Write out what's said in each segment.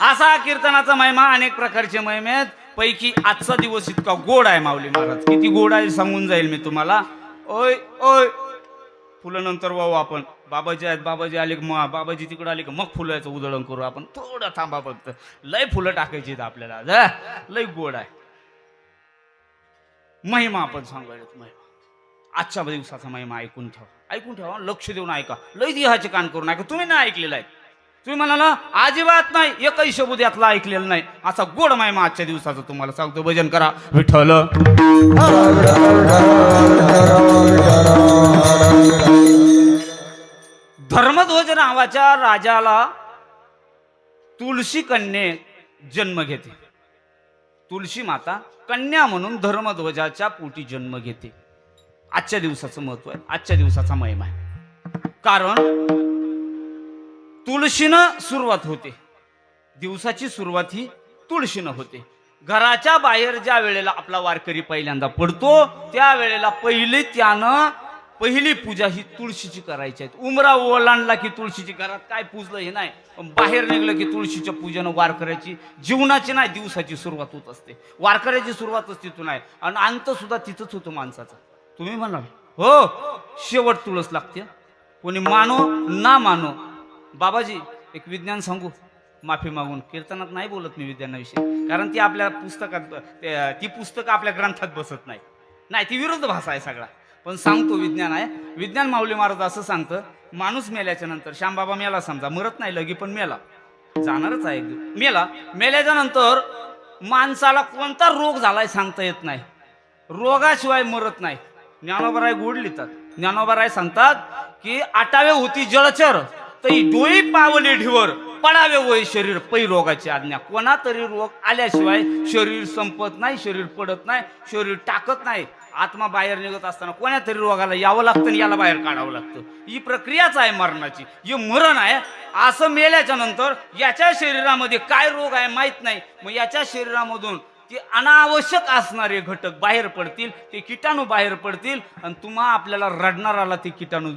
असा कीर्तनाचा महिमा अनेक प्रकारचे महिमे आहेत. पैकी आजचा दिवस इतका गोड आहे माऊली महाराज. किती गोड आहे सांगून जाईल मी तुम्हाला. ओय ओय. फुलं नंतर वाहू आपण. बाबाजी आहेत बाबाजी आले की मग बाबाजी तिकडे आले की मग फुलाचं उधळण करू आपण. थोडं थांबा फक्त. लय फुलं टाकायची आपल्याला आज, लय गोड आहे. महिमा आपण सांगायला महिमा. आजच्या दिवसाचा महिमा ऐकून ठेवा. ऐकून ठेवा लक्ष देऊन ऐका. लय देहाचे कान करून ऐका तुम्ही नाही ऐकलेलं आहे. तुम्ही म्हणाला अजिबात नाही एकही शब्द यातला ऐकलेला नाही. असा गोड महिमा आजच्या दिवसाचा तुम्हाला सांगतो. भजन करा. विठ्ठल. धर्मध्वज नावाच्या राजाला तुळशी कन्ये जन्म घेते. तुळशी माता कन्या म्हणून धर्मध्वजाच्या पोटी जन्म घेते. आजच्या दिवसाचं महत्त्व आहे. आजच्या दिवसाचा महिमा आहे. कारण तुळशीनं सुरुवात होते. दिवसाची सुरुवात ही तुळशीनं होते. घराच्या बाहेर ज्या वेळेला आपला वारकरी पहिल्यांदा पडतो त्या वेळेला पहिले त्यानं पहिली पूजा ही तुळशीची करायची आहे. उमरा ओलांडला की तुळशीची घरात काय पूजलं हे नाही पण बाहेर निघलं की तुळशीच्या पूजेनं वारकऱ्याची जीवनाची नाही दिवसाची सुरुवात होत असते. वारकऱ्याची सुरुवातच तिथून आहे. आणि अंत सुद्धा तिथंच होतो माणसाचा. तुम्ही म्हणाल हो शेवट तुळस लागते. कोणी मानो ना मानो बाबाजी एक विज्ञान सांगू. माफी मागून. कीर्तनात नाही बोलत मी विज्ञानाविषयी. कारण ती आपल्या पुस्तकात ती पुस्तकं आपल्या ग्रंथात बसत नाही. नाही ती विरुद्ध भाषा आहे सगळा. पण सांगतो विज्ञान आहे. विज्ञान माऊली महाराज असं सांगतं माणूस मेल्याच्या नंतर श्यामबाबा मेला समजा मरत नाही लगी पण मेला. जाणारच आहे मेला. मेल्याच्या नंतर माणसाला कोणता रोग झालाय सांगता येत नाही. रोगाशिवाय मरत नाही. ज्ञानोबराय गोड लिहितात. ज्ञानोबराय सांगतात की आटावे होती जलचर. तई डोई पावले ढिवर पडावे वय शरीर पै रोगाची आज्ञा. कोणा तरी रोग आल्याशिवाय शरीर संपत नाही शरीर पडत नाही शरीर टाकत नाही. आत्मा बाहेर निघत असताना कोण्या तरी रोगाला यावं लागतं आणि याला बाहेर काढावं लागतं. ही प्रक्रियाच आहे मरणाची. हे मरण आहे. असं मेल्याच्या नंतर याच्या शरीरामध्ये काय रोग आहे माहीत नाही. मग याच्या शरीरामधून ते अनावश्यक असणारे घटक बाहेर पडतील ते किटाणू बाहेर पडतील आणि तुम्हा आपल्याला रडणाराला ते किटाणू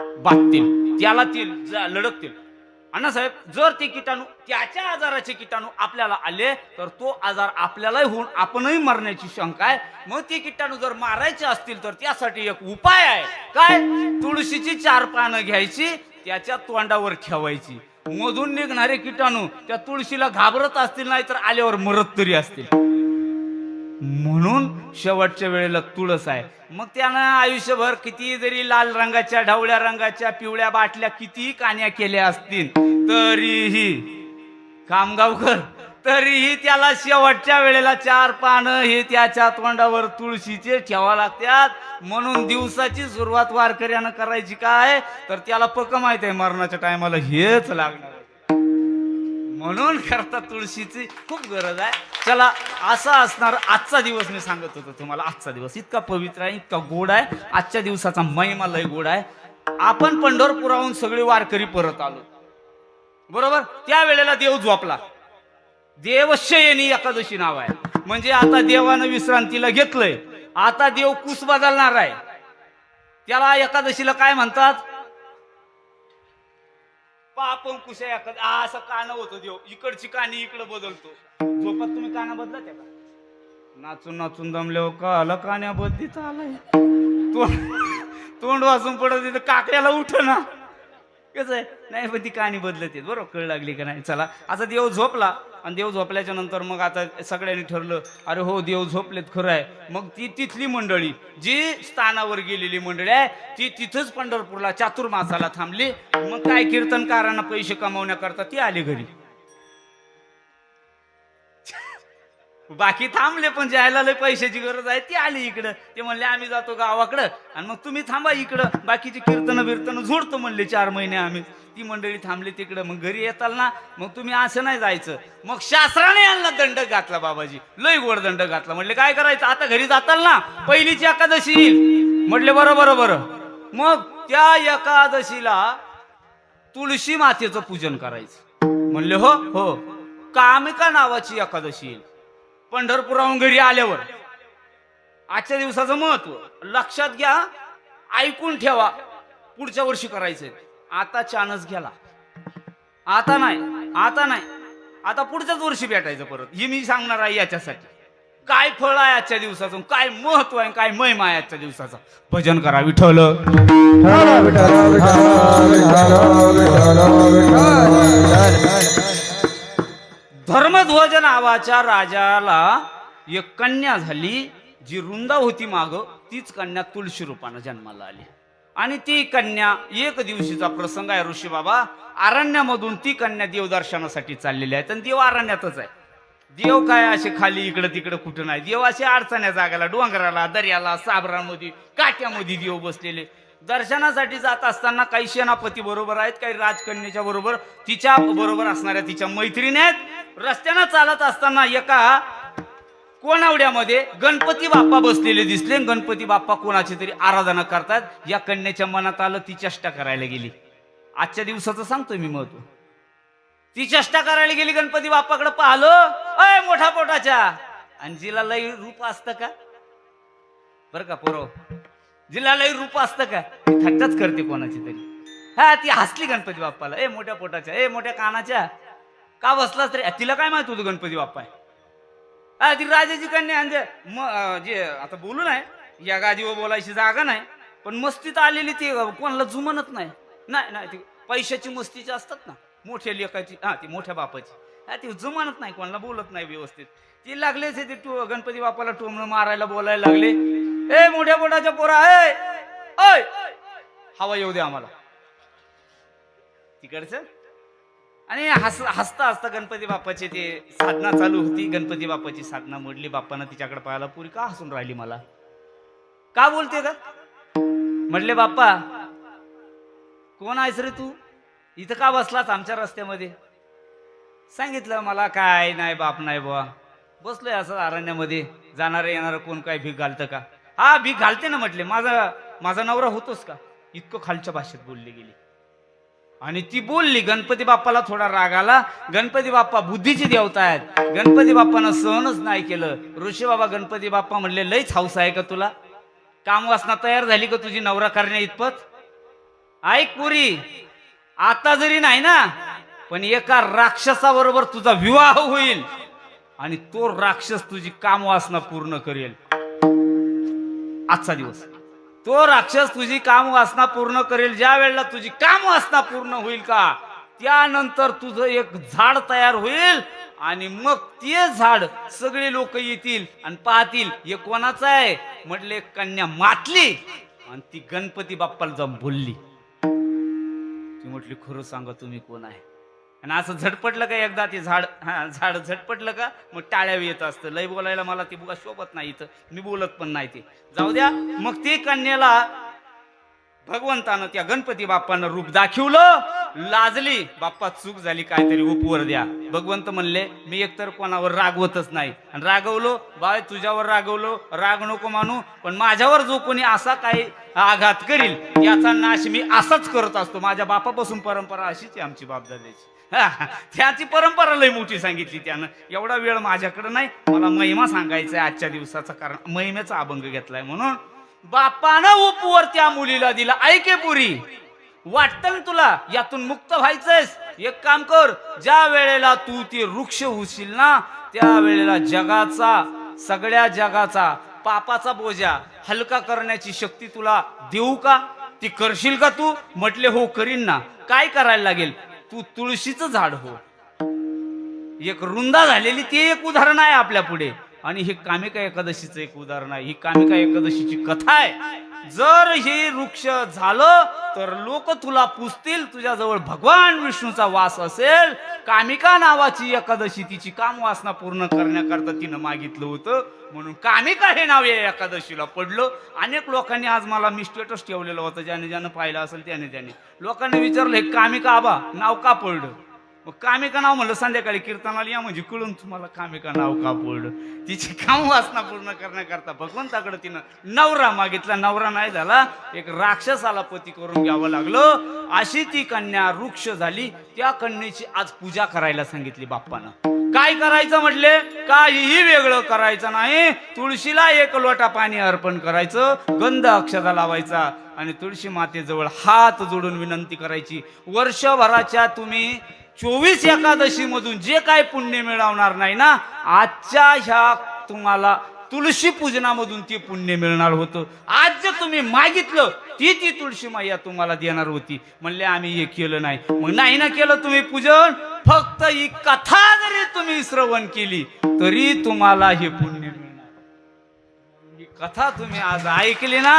बाधतील त्याला ते ज- लढकतील. अण्णासाहेब जर ते किटाणू त्याच्या आजाराचे किटाणू आपल्याला आले तर तो आजार आपल्यालाही होऊन आपणही मरण्याची शंका आहे. मग ते किटाणू जर मारायचे असतील तर त्यासाठी एक उपाय आहे. काय? तुळशीची चार पानं घ्यायची त्याच्या तोंडावर ठेवायची. मधून निघणारे किटाणू त्या तुळशीला घाबरत असतील नाही तर आल्यावर मरत तरी असतील. म्हणून शेवटच्या वेळेला तुळस आहे. मग त्यानं आयुष्यभर किती जरी लाल रंगाच्या ढवळ्या रंगाच्या पिवळ्या बाटल्या किती कान्या केल्या असतील तरीही कामगावकर तरीही त्याला शेवटच्या वेळेला चार पानं हे त्याच्या तोंडावर तुळशीचे ठेवा लागतात. म्हणून दिवसाची सुरुवात वारकऱ्यानं करायची काय? तर त्याला पक्क माहीत आहे मरणाच्या टायमाला हेच लागणार. म्हणून करता तुळशीची खूप गरज आहे. चला असा असणार आजचा दिवस मी सांगत होतो तुम्हाला. आजचा दिवस इतका पवित्र आहे इतका गोड आहे. आजच्या दिवसाचा महिमा लय गोड आहे. आपण पंढरपुराहून सगळे वारकरी परत आलो. बरोबर? त्या वेळेला देव झोपला. देवशयनी एकादशी नाव आहे. म्हणजे आता देवानं विश्रांतीला घेतलंय. आता देव कुस बदलणार आहे. त्याला एकादशीला काय म्हणतात? पापं कुशा एखाद असं कान होतं देव. इकडची कानी इकडे बदलतो. झोपात तुम्ही काना बदला त्या नाचून नाचून दमल्यावर का आला कान्या बदलीत आलाय. तोंड तोंड वाचून पडत तिथं काकड्याला उठ ना कसं आहे? नाही पण ती काणी बदलत येत बरोबर कळ लागली का नाही? चला. आता देव झोपला. आणि देव झोपल्याच्या नंतर मग आता सगळ्यांनी ठरलं अरे हो देव झोपलेत खरं आहे. मग ती तिथली मंडळी जी स्थानावर गेलेली मंडळी आहे ती तिथंच पंढरपूरला चातुर्मासाला थांबली. मग काय कीर्तनकारांना पैसे कमवण्याकरता ती आली घरी. बाकी थांबले पण जायला लय पैशाची गरज आहे ती आली इकडं. ते म्हणले आम्ही जातो गावाकडं. आणि मग तुम्ही थांबा इकडं. बाकीची कीर्तन बिर्तन झोडतो म्हणले चार महिने आम्ही. ती मंडळी थांबली तिकडं. मग घरी येताल ना मग तुम्ही असं नाही जायचं. मग शास्त्राने यांना दंड घातला बाबाजी. लय गोड दंड घातला. म्हणले काय करायचं? आता घरी जाताल ना पहिलीची एकादशी येईल. म्हटले बरं बरं बरं. मग त्या एकादशीला तुळशी मातेचं पूजन करायचं. म्हणले हो हो. कामिका नावाची एकादशी येईल. पंढरपुराहून घरी आल्यावर. आजच्या दिवसाचं महत्त्व. लक्षात घ्या ऐकून ठेवा. पुढच्या वर्षी करायचंय. आता चानस गेला. आता नाही आता नाही. आता पुढच्याच वर्षी भेटायचं परत. हे मी सांगणार आहे याच्यासाठी. काय फळ आहे आजच्या दिवसाचं? काय महत्त्व आहे काय महिमा आहे आजच्या दिवसाचा? भजन करा विठल धर्मध्वज नावाच्या राजाला एक कन्या झाली जी रुंदा होती माग तीच कन्या तुळशी रूपानं जन्माला आली. आणि ती कन्या एक दिवशीचा प्रसंग आहे ऋषी बाबा. अरण्यामधून ती कन्या देवदर्शनासाठी चाललेली आहे. आणि देव अरण्यातच आहे. देव काय असे खाली इकडं तिकडं कुठं नाही. देव असे अडचण्या जागाला डोंगराला दर्याला साबरामध्ये काट्यामध्ये देव बसलेले. दर्शनासाठी जात असताना काही सेनापती बरोबर आहेत काही राजकन्याच्या बरोबर. तिच्या बरोबर असणाऱ्या तिच्या मैत्रिणी आहेत. रस्त्यानं चालत असताना एका कोणावड्यामध्ये गणपती बाप्पा बसलेले दिसले आणि गणपती बाप्पा कोणाची तरी आराधना करतात या कन्याच्या मनात आलं ती चेष्टा करायला गेली. आजच्या दिवसाचं सांगतोय मी महत्त्व. ती चेष्टा करायला गेली गणपती बाप्पाकडे पाहिलं अय मोठा पोटाच्या. आणि जिला लई रूप असतं का? बर का पोरो. जिला लई रूप असतं का? थट्टाच करते कोणाची तरी. हा ती हसली गणपती बाप्पाला. ए मोठ्या पोटाच्या ए मोठ्या कानाच्या. का बसलास तरी? तिला काय माहीत होतं गणपती बाप्पा हा ती राजाची कन्या म्हणजे म अं, जे आता बोलू नाही या गादीवर बोलायची जागा नाही पण मस्तीत आलेली ती कोणाला जुमनत नाही. नाही नाही ती पैशाची मस्तीची असतात ना मोठ्या लेखाची हा ती मोठ्या बापाची. हा ती जुमानत नाही कोणाला बोलत नाही व्यवस्थित. ती लागलेच ते टो गणपती बापाला टोमणं मारायला बोलायला लागले. ए मोठ्या बोटाच्या पोरा ए ओय हवा येऊ दे आम्हाला. तिकडचं? आणि हस हसता हसता गणपती बाप्पाची ते साधना चालू होती. गणपती बाप्पाची साधना मोडली. बाप्पानं तिच्याकडे पाहायला पुरी का हसून राहिली मला? का बोलते का म्हटले बाप्पा कोण आहेस रे तू? इथं का बसलास आमच्या रस्त्यामध्ये? सांगितलं मला काय नाही बाप नाही बुवा. बसलोय असं अरण्यामध्ये. जाणारं येणारं कोण काय भीक घालतं का? हा भीक घालते ना म्हटले. माझा माझा नवरा होतोच का? इतकं खालच्या भाषेत बोलली गेली. आणि ती बोलली गणपती बाप्पाला थोडा राग आला. गणपती बाप्पा बुद्धीची देवता आहेत. गणपती बाप्पानं सहनच नाही केलं. ऋषी बाबा गणपती बाप्पा म्हणले लईच हौस आहे का तुला? काम वासना तयार झाली का तुझी नवरा करण्या इतपत? ऐक पुरी आता जरी नाही ना पण एका राक्षसाबरोबर तुझा विवाह होईल आणि तो राक्षस तुझी कामवासना पूर्ण करेल. आजचा दिवस. तो राक्षस तुझी काम वासना पूर्ण करेल. ज्या वेळेला तुझी काम वासना पूर्ण होईल का त्यानंतर तुझं एक झाड तयार होईल आणि मग ते झाड सगळे लोक येतील आणि पाहतील हे कोणाचं आहे? म्हटले कन्या मातली. आणि ती गणपती बाप्पाला जाऊन बोलली. ती म्हटली खरं सांगा तुम्ही कोण आहे? आणि असं झटपटलं का एकदा ते झाड हा झाड झटपटलं का मग टाळ्या येत असतं. लय बोलायला मला ते बुवा शोभत नाही इथं. मी बोलत पण नाही ते. जाऊ द्या मग ते कन्याला भगवंतानं त्या गणपती बाप्पानं रूप दाखवलं लाजली. बाप्पा चूक झाली काहीतरी उपवर द्या. भगवंत म्हणले मी एकतर कोणावर रागवतच नाही. आणि रागवलो बाय तुझ्यावर रागवलो. राग नको मानू पण माझ्यावर जो कोणी असा काही आघात करील याचा नाश मी असाच करत असतो. माझ्या बापापासून परंपरा अशीच आहे आमची बापदाद्याची हा, त्याची परंपरा लय मोठी सांगितली त्यानं. एवढा वेळ माझ्याकडे नाही. मला महिमा सांगायचा आजच्या दिवसाचा कारण महिमेचा अभंग घेतलाय म्हणून. बापानं उपवर त्या मुलीला दिला. ऐके पुरी वाटतं ना तुला यातून मुक्त व्हायचंयस? एक काम कर ज्या वेळेला तू ते वृक्ष होशील ना त्या वेळेला जगाचा सगळ्या जगाचा पापाचा बोजा हलका करण्याची शक्ती तुला देऊ का? ती करशील का तू? म्हटले हो करीन ना. काय करायला लागेल? तू तुळशीचं झाड हो. एक रुंदा झालेली ते एक उदाहरण आहे आपल्या पुढे. आणि हे कामिका एकादशीचं एक उदाहरण आहे. ही कामिका एकादशीची कथा आहे. जर हे वृक्ष झालं तर लोक तुला पुजतील तुझ्याजवळ भगवान विष्णूचा वास असेल. कामिका नावाची एकादशी तिची काम वासना पूर्ण करण्याकरता तिनं मागितलं होतं. म्हणून कामिका हे नाव या एकादशीला पडलं. अनेक लोकांनी आज मला मी स्टेटस ठेवलेलं होतं. ज्याने ज्यानं पाहिलं असेल त्याने त्याने. लोकांनी विचारलं हे कामिका आबा नाव का पडलं? मग कामिका नाव म्हणलं संध्याकाळी कीर्तनाला या म्हणजे कळून तुम्हाला कामिका नाव का पडलं? तिची काम वासना पूर्ण करण्याकरता भगवंताकडे तिनं नवरा मागितला. नवरा नाही झाला एक राक्षसाला पती करून घ्यावं लागलं. अशी ती कन्या वृक्ष झाली. त्या कन्येची आज पूजा करायला सांगितली बाप्पानं. काय करायचं म्हटले? काहीही वेगळं करायचं नाही. तुळशीला एक लोटा पाणी अर्पण करायचं गंध अक्षता लावायचा आणि तुळशी मातेजवळ हात जोडून विनंती करायची वर्षभराच्या तुम्ही चोवीस एकादशी मधून जे काय पुण्य मिळवणार नाही ना आजच्या ह्या तुम्हाला तुळशी पूजनामधून ते पुण्य मिळणार होतं. आज जर तुम्ही मागितलं ती ती तुळशी माया तुम्हाला देणार होती. म्हणले आम्ही हे केलं नाही. मग नाही ना केलं तुम्ही पूजन? फक्त ही कथा जरी तुम्ही श्रवण केली तरी तुम्हाला हे पुण्य मिळणार. ही कथा तुम्ही आज ऐकली ना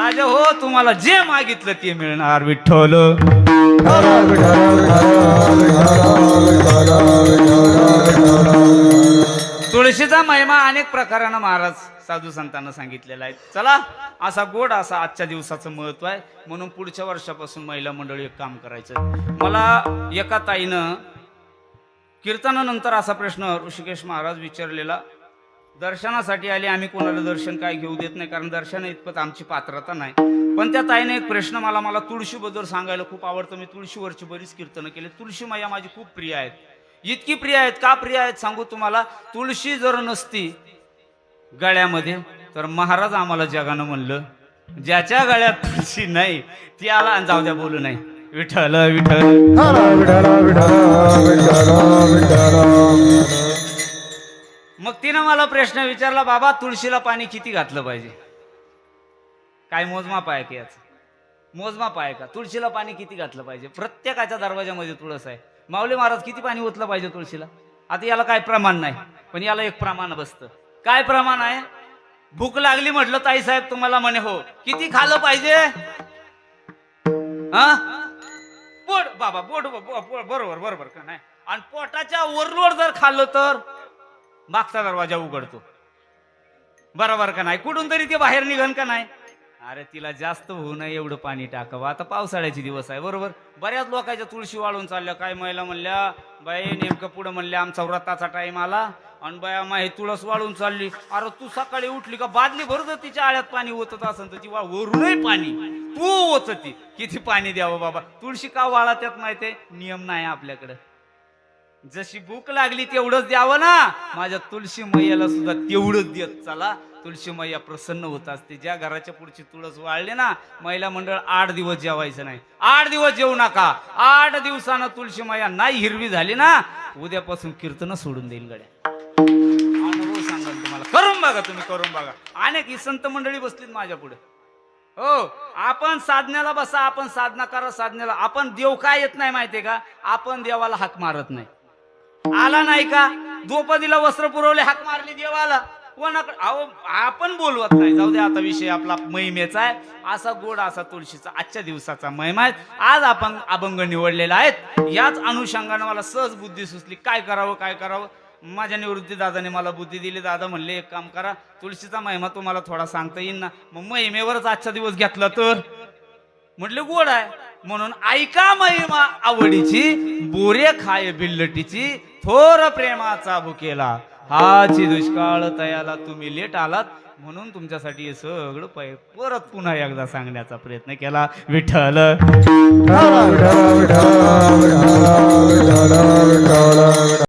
राजा हो तुम्हाला जे मागितलं ते मिळणार विठ्ठल. तुळशीचा महिमा अनेक प्रकारानं महाराज साधू संतांना सांगितलेला आहे. चला असा गोड असा आजच्या दिवसाचं महत्त्व आहे. म्हणून पुढच्या वर्षापासून महिला मंडळी एक काम करायचं मला एका ताईनं कीर्तनानंतर असा प्रश्न ऋषिकेश महाराज विचारलेला दर्शनासाठी आले आम्ही कोणाला दर्शन काय घेऊ देत नाही? कारण दर्शन इतपत आमची पात्रता नाही. पण त्या ताईने एक प्रश्न मला मला तुळशीबद्दल सांगायला खूप आवडतं. मी तुळशीवरची बरीच कीर्तनं केली. तुळशी मैया माझी खूप प्रिय आहेत. इतकी प्रिय आहेत का प्रिय आहेत सांगू तुम्हाला? तुळशी जर नसती गळ्यामध्ये तर महाराज आम्हाला जगानं म्हणलं ज्याच्या गळ्यात तुळशी नाही ती आला आणि जाऊ द्या बोलू नाही. विठ्ठल विठ्ठल. मग तिनं मला प्रश्न विचारला बाबा तुळशीला पाणी किती घातलं पाहिजे? काय मोजमाप आहे का याचं? मोजमाप आहे का? तुळशीला पाणी किती घातलं पाहिजे? प्रत्येकाच्या दरवाजामध्ये तुळस आहे. माऊली महाराज किती पाणी ओतलं पाहिजे तुळशीला? आता याला काय प्रमाण नाही पण याला एक प्रमाण बसतं. काय प्रमाण आहे? भूक लागली म्हटलं ताई साहेब तुम्हाला म्हणे हो. किती खाल्लं पाहिजे? हा? बोट बाबा पोट बरोबर बरोबर का नाही? आणि पोटाच्या वरवर जर खाल्लं तर मागचा दरवाजा उघडतो. बरोबर का नाही? कुठून तरी ते बाहेर निघन का नाही? अरे तिला जास्त होऊ नये एवढं पाणी टाकावं. आता पावसाळ्याचे दिवस आहे बरोबर? बऱ्याच लोकांच्या तुळशी वाळून चालल्या. काय महिला म्हणल्या बाई नेमकं पुढं म्हणल्या आमचा व्रताचा टाइम आला. आणि बाया मा हे तुळस वाळून चालली. अरे तू सकाळी उठली का? बादली भरत तिच्या आळ्यात पाणी ओतत असेल तर ती वरून वरूनही पाणी. तू ओचती किती पाणी द्यावं बाबा? तुळशी का वाळा त्यात माहिती नियम नाही आपल्याकडं. जशी भूक लागली तेवढंच द्यावं ना. माझ्या तुळशी मैयाला सुद्धा तेवढंच देत चला. तुळशी मैया प्रसन्न होत असते. ज्या घराच्या पुढची तुळस वाळली ना महिला मंडळ आठ दिवस जेवायचं नाही. आठ दिवस जेवू नका. आठ दिवसानं तुळशी मैया नाही हिरवी झाली ना उद्यापासून कीर्तन सोडून देईल गड्या. अनुभव सांगाल तुम्हाला. करून बघा तुम्ही करून बघा. अनेक ही संत मंडळी बसलीत माझ्या पुढे. हो आपण साधण्याला बसा आपण साधना करा साधण्याला. आपण देव काय येत नाही माहितीये का? आपण देवाला हाक मारत नाही. आला नाही का? द्रौपदीला वस्त्र पुरवले हाक मारली देवाला. कोणाकडे अहो आपण बोलवत नाही. जाऊ दे आता विषय आपला महिमेचा आहे. असा गोड असा तुळशीचा आजच्या दिवसाचा महिमा आहे. आज आपण अभंग निवडलेला आहेत. याच अनुषंगाने मला सहज बुद्धी सुचली. काय करावं काय करावं? माझ्या निवृत्ती दादाने मला बुद्धी दिली. दादा म्हणले एक काम करा. तुळशीचा महिमा तुम्हाला थोडा सांगता येईल ना. मग महिमेवरच आजचा दिवस घेतला तर? म्हटले गोड आहे. म्हणून ऐका महिमा आवडीची बोरे खाय बिल्लटीची थोर प्रेमाचा भुकेला हाची दुष्काळ तयाला तुम्ही लेट आलात. म्हणून तुमच्यासाठी हे सगळं पै परत पुन्हा एकदा सांगण्याचा प्रयत्न केला. विठ्ठल विठ्ठल विठ्ठल.